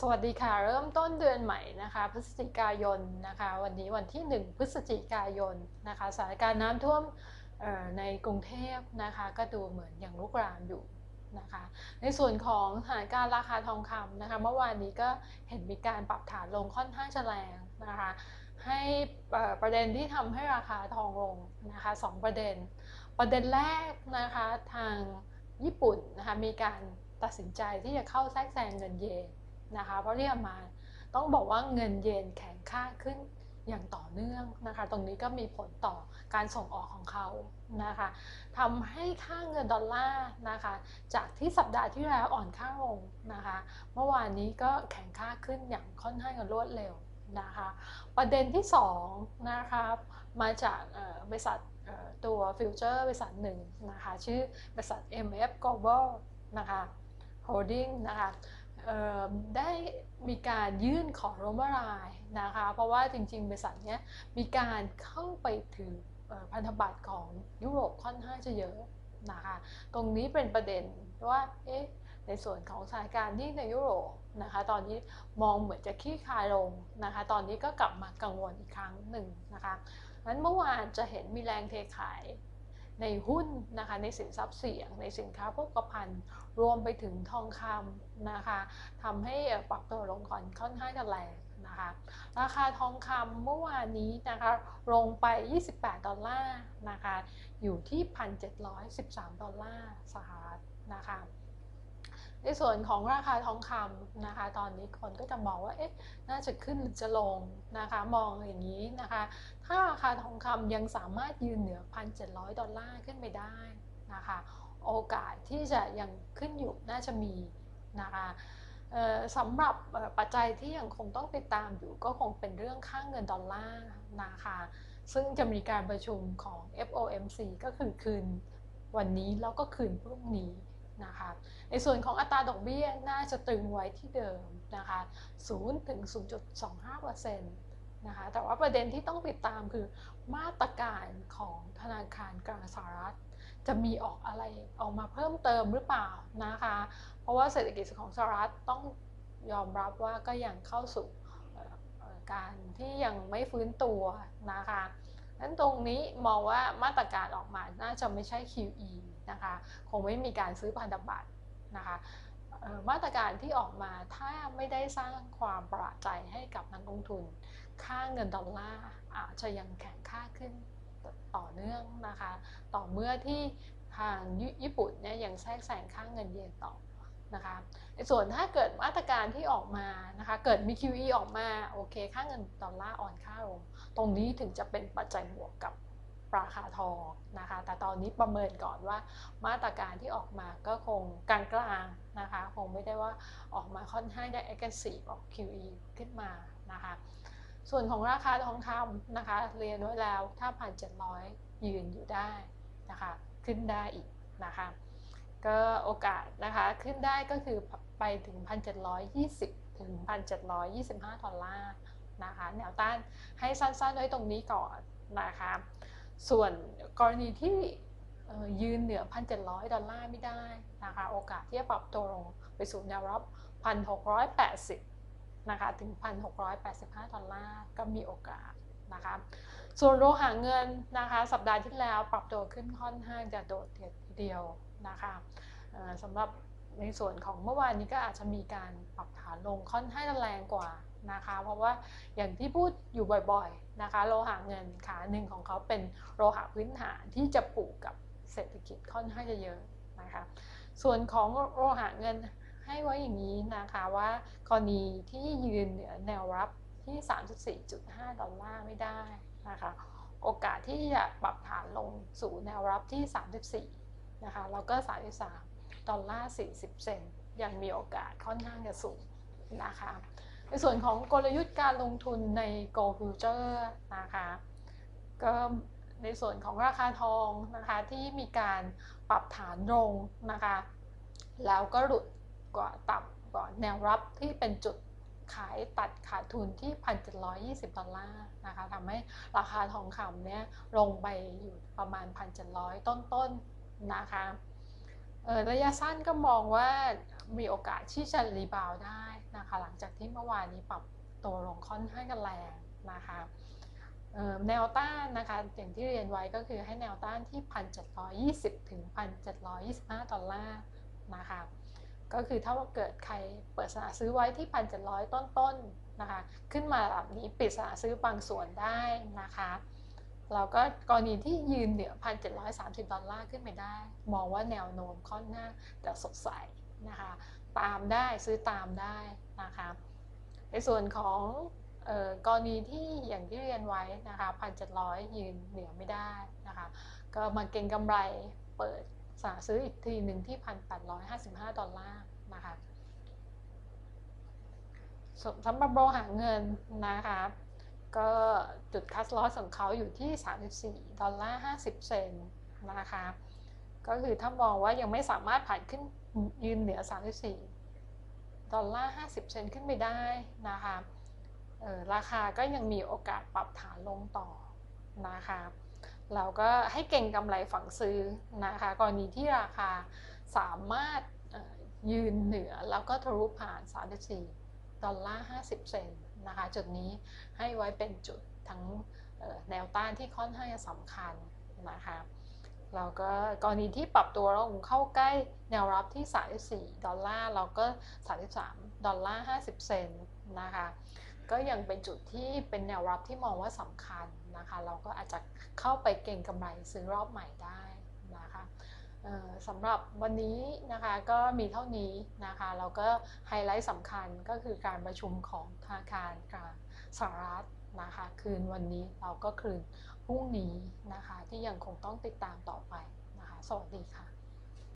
สวัสดีค่ะ เริ่มต้นเดือนใหม่นะคะ พฤศจิกายนนะคะ วันนี้วันที่ 1 พฤศจิกายนนะคะสถานการณ์น้ำท่วมในกรุงเทพนะคะก็ดูเหมือนอยังลุกรามอยู่นะคะ ในส่วนของสถานการณ์ราคาทองคำนะคะ เมื่อวานนี้ก็เห็นมีการปรับฐานลงค่อนข้างแรงนะคะ ให้ประเด็นที่ทำให้ราคาทองลงนะคะสประเด็น ประเด็นแรกนะคะทางญี่ปุ่นนะคะมีการตัดสินใจที่จะเข้าแทรกแซงเงินเยน นะคะ เพราะที่มาต้องบอกว่าเงินเยนแข็งค่าขึ้นอย่างต่อเนื่องนะคะ ตรงนี้ก็มีผลต่อการส่งออกของเขานะคะทำให้ค่าเงินดอลลาร์นะคะ จากที่สัปดาห์ที่แล้วอ่อนค่าลงนะคะ เมื่อวานนี้ก็แข็งค่าขึ้นอย่างค่อนข้างรวดเร็วนะคะ ประเด็นที่2นะคะมาจากบริษัทตัวฟิวเจอร์บริษัทหนึ่งนะคะ ชื่อบริษัท MF Global นะคะ Holding นะคะ ได้มีการยื่นขอล้มละลายนะคะ เพราะว่าจริงๆบริษัทนี้มีการเข้าไปถือพันธบัตรของยุโรปค่อนข้างจะเยอะนะคะ ตรงนี้เป็นประเด็นว่าเอ๊ะในส่วนของสถานการณ์ที่ในยุโรปนะคะ ตอนนี้มองเหมือนจะขี้คายลงนะคะ ตอนนี้ก็กลับมากังวลอีกครั้งหนึ่งนะคะนั้นเมื่อวานจะเห็นมีแรงเทขาย ในหุ้นนะคะในสินทรัพย์เสี่ยง ในสินค้าโภคภัณฑ์ รวมไปถึงทองคำนะคะทำให้ปรับตัวลงก่อนค่อนข้างจะแรงนะคะราคาทองคำเมื่อวานนี้นะคะลงไป 28 ดอลลาร์นะคะอยู่ที่ 1,713 ดอลลาร์สหรัฐนะคะ ในส่วนของราคาทองคำนะคะ ตอนนี้คนก็จะมองว่าเอ๊ะน่าจะขึ้นหรือจะลงนะคะมองอย่างนี้นะคะ ถ้าราคาทองคำยังสามารถยืนเหนือ 1,700 ดอลลาร์ขึ้นไปได้นะคะ โอกาสที่จะยังขึ้นอยู่น่าจะมีนะคะสำหรับปัจจัยที่ยังคงต้องติดตามอยู่ก็คงเป็นเรื่องค่างเงินดอลลาร์นะคะซึ่งจะมีการประชุมของ FOMC ก็คือคืนวันนี้แล้วก็คืนพรุ่งนี้ นะคะในส่วนของอัตราดอกเบี้ยน่าจะตึงไว้ที่เดิมนะคะ0ถึง 0.25%นะคะแต่ว่าประเด็นที่ต้องติดตามคือมาตรการของธนาคารกลางสหรัฐ จะมีออกอะไรออกมาเพิ่มเติมหรือเปล่านะคะ เพราะว่าเศรษฐกิจของสหรัฐต้องยอมรับว่าก็ยังเข้าสู่การที่ยังไม่ฟื้นตัวนะคะนั้นตรงนี้มองว่ามาตรการออกมาน่าจะไม่ใช่ QE นะคะ คงไม่มีการซื้อพันธบัตรนะคะมาตรการที่ออกมาถ้าไม่ได้สร้างความประหลาดใจให้กับนักลงทุน ค่าเงินดอลลาร์อาจจะยังแข็งค่าขึ้นต่อเนื่องนะคะ ต่อเมื่อที่ทางญี่ปุ่นเนี่ยยังแทรกแซงค่าเงินเยนต่อนะคะในส่วนถ้าเกิดมาตรการที่ออกมานะคะเกิดมี QE ออกมาโอเค ค่าเงินดอลลาร์อ่อนค่าลง ตรงนี้ถึงจะเป็นปัจจัยบวกกับ ราคาทองนะคะ แต่ตอนนี้ประเมินก่อนว่ามาตรการที่ออกมาก็คงกลางๆนะคะ คงไม่ได้ว่าออกมาค่อนข้างได้ aggressive ออก QE ขึ้นมานะคะ ส่วนของราคาทองคำนะคะ เรียนไว้แล้วถ้าพันเจ็ดร้อยยืนอยู่ได้นะคะ ขึ้นได้อีกนะคะ ก็โอกาสนะคะขึ้นได้ก็คือไปถึง 1,720 ถึง 1,725 ดอลลาร์นะคะ แนวต้านให้สั้นๆไว้ตรงนี้ก่อนนะคะ ส่วนกรณีที่ยืนเหนือ 1,700 ดอลลาร์ไม่ได้นะคะโอกาสที่จะปรับตัวลงไปสู่แนวรับ 1,680 นะคะถึง 1,685 ดอลลาร์ก็มีโอกาสนะคะส่วนโลหะเงินนะคะสัปดาห์ที่แล้วปรับตัวขึ้นค่อนข้างจะโดดเดี่ยวนะคะสำหรับ ในส่วนของเมื่อวานนี้ก็อาจจะมีการปรับฐานลงค่อนข้างแรงกว่านะคะ เพราะว่าอย่างที่พูดอยู่บ่อยๆนะคะ โลหะเงินขาหนึ่งของเขาเป็นโลหะพื้นฐานที่จะปลูกกับเศรษฐกิจค่อนข้างจะเยอะนะคะ ส่วนของโลหะเงินให้ไว้อย่างนี้นะคะว่ากรณีที่ยืนเหนือแนวรับที่ 34.5 ดอลลาร์ไม่ได้นะคะ โอกาสที่จะปรับฐานลงสู่แนวรับที่ 34 นะคะ แล้วก็ 33 ดอลลาร์ 40 เซนยังมีโอกาสค่อนข้างจะสูงนะคะในส่วนของกลยุทธ์การลงทุนใน Go Future นะคะก็ในส่วนของราคาทองนะคะที่มีการปรับฐานลงนะคะแล้วก็หลุดกว่าต่ำกว่าแนวรับที่เป็นจุดขายตัดขาดทุนที่ 1,720 ดอลลาร์นะคะทำให้ราคาทองคำเนี่ยลงไปอยู่ประมาณ 1,700 ต้นๆนนะคะ ระยะสั้นก็มองว่ามีโอกาสที่จะรีบาวได้นะคะหลังจากที่เมื่อวานนี้ปรับตัวลงค่อนข้างกันแรงนะคะแนวต้านนะคะอย่างที่เรียนไว้ก็คือให้แนวต้านที่ 1,720 ถึง 1,725 ดอลลาร์นะคะก็คือถ้าว่าเกิดใครเปิดสนาซื้อไว้ที่ 1,700 ต้นๆนะคะขึ้นมาแบบนี้ปิดสนาซื้อบางส่วนได้นะคะ เราก็กรณีที่ยืนเหนือ 1,730 ดอลลาร์ขึ้นไปได้ มองว่าแนวโน้มค่อนข้างจะสดใสนะคะ ตามได้ซื้อตามได้นะคะ ในส่วนของออกรณีที่อย่างที่เรียนไว้นะคะ 1,700 ยืนเหนือไม่ได้นะคะ ก็มาเก็งกำไรเปิดสาซื้ออีกทีหนึ่งที่ 1,855 ดอลลาร์นะคะสสำหรับโบหาเงินนะคะ ก็จุดคัสลอสของเขาอยู่ที่ 34 ดอลลาร์ 50 เซนนะคะ ก็คือถ้ามองว่ายังไม่สามารถผ่านขึ้นยืนเหนือ 34 ดอลลาร์ 50 เซนขึ้นไปได้นะคะราคาก็ยังมีโอกาสปรับฐานลงต่อนะคะ เราก็ให้เก่งกำไรฝั่งซื้อนะคะกรณีที่ราคาสามารถยืนเหนือแล้วก็ทะลุผ่าน 34 ดอลลาร์ 50 เซน นะคะ จุดนี้ให้ไว้เป็นจุดทั้งแนวต้านที่ค่อนข้างจะสำคัญนะคะแล้วก็กรณีที่ปรับตัวลงเข้าใกล้แนวรับที่ 34 ดอลลาร์เราก็ 33 ดอลลาร์ 50 เซนต์นะคะ ก็ยังเป็นจุดที่เป็นแนวรับที่มองว่าสำคัญนะคะ เราก็อาจจะเข้าไปเก่งกำไรซื้อรอบใหม่ได้ สำหรับวันนี้นะคะก็มีเท่านี้นะคะแล้วก็ไฮไลท์สำคัญก็คือการประชุมของธนาคารกลางสหรัฐนะคะคืนวันนี้เราก็คืนพรุ่งนี้นะคะที่ยังคงต้องติดตามต่อไปนะคะสวัสดีค่ะ